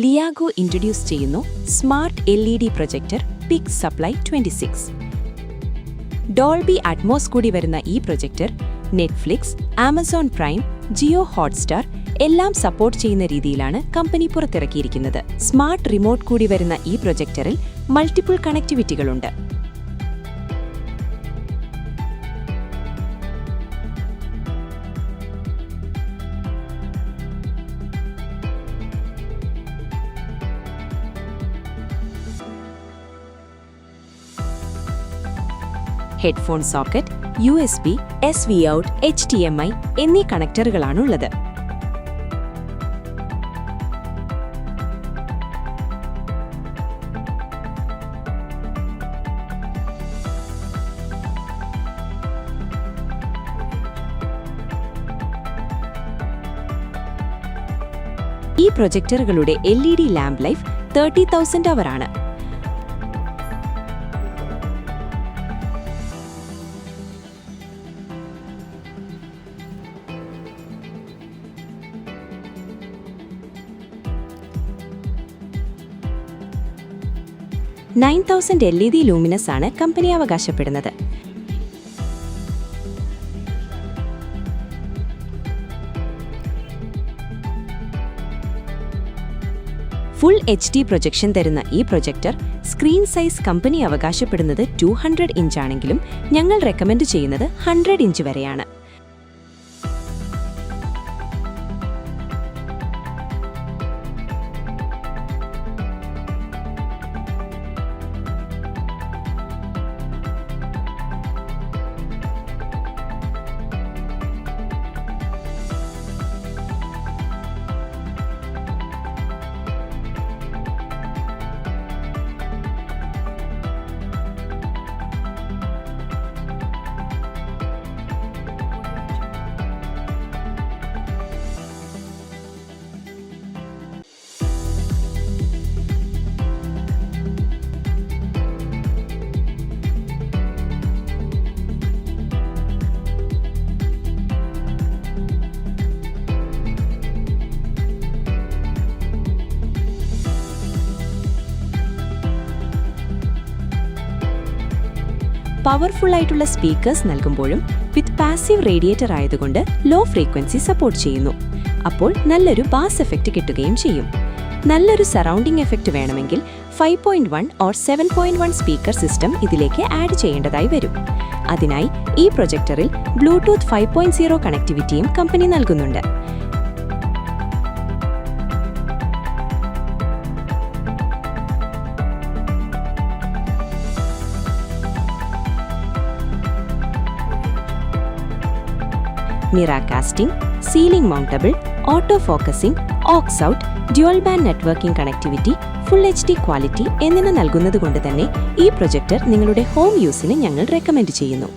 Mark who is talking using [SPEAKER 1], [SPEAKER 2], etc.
[SPEAKER 1] ലിയാഗോ introduce ചെയ്യുന്നു smart L E D projector pic supply twenty six Dolby Atmos കൂടി വരുന്ന ഈ projector Netflix Amazon Prime Jio Hotstar എല്ലാം support ചെയ്യുന്ന രീതിയിലാണ് കമ്പനി പുറത്തിറക്കിയിരിക്കുന്നത്. സ്മാർട്ട് റിമോട്ട് കൂടി വരുന്ന ഈ പ്രൊജക്ടറിൽ multiple കണക്ടിവിറ്റികളുണ്ട് headphone socket U S B S V out H T M I എന്നീ കണക്ടറുകളാണുള്ളത്. ഈ പ്രൊജക്ടറുകളുടെ L E D lamp life thirty thousand hour ആണ്. Nine thousand L E D luminous ആണ് കമ്പനി അവകാശപ്പെടുന്നത്. ഫുൾ എച്ച് ഡി പ്രൊജക്ഷൻ തരുന്ന ഈ projector screen size company അവകാശപ്പെടുന്നത് two hundred inch ആണെങ്കിലും ഞങ്ങൾ റെക്കമെൻഡ് ചെയ്യുന്നത് ഹൺഡ്രഡ് ഇഞ്ച് വരെയാണ്. പവർഫുൾ ആയിട്ടുള്ള സ്പീക്കേഴ്സ് നൽകുമ്പോഴും വിത്ത് പാസീവ് റേഡിയേറ്റർ ആയതുകൊണ്ട് ലോ ഫ്രീക്വൻസി സപ്പോർട്ട് ചെയ്യുന്നു. അപ്പോൾ നല്ലൊരു ബാസ് എഫക്റ്റ് കിട്ടുകയും ചെയ്യും. നല്ലൊരു സറൗണ്ടിംഗ് എഫക്റ്റ് വേണമെങ്കിൽ five point one or seven point one speaker system ഇതിലേക്ക് ആഡ് ചെയ്യേണ്ടതായി വരും. അതിനായി ഈ പ്രൊജക്ടറിൽ ബ്ലൂടൂത്ത് ഫൈവ് പോയിന്റ് സീറോ കണക്ടിവിറ്റിയും കമ്പനി നൽകുന്നുണ്ട്. Miracasting ceiling mountable auto focusing aux out dual band networking connectivity full H D quality എന്നിവ നൽകുന്നതുകൊണ്ട് തന്നെ ഈ പ്രൊജക്ടർ നിങ്ങളുടെ ഹോം യൂസിന് ഞങ്ങൾ റെക്കമെൻഡ് ചെയ്യുന്നു.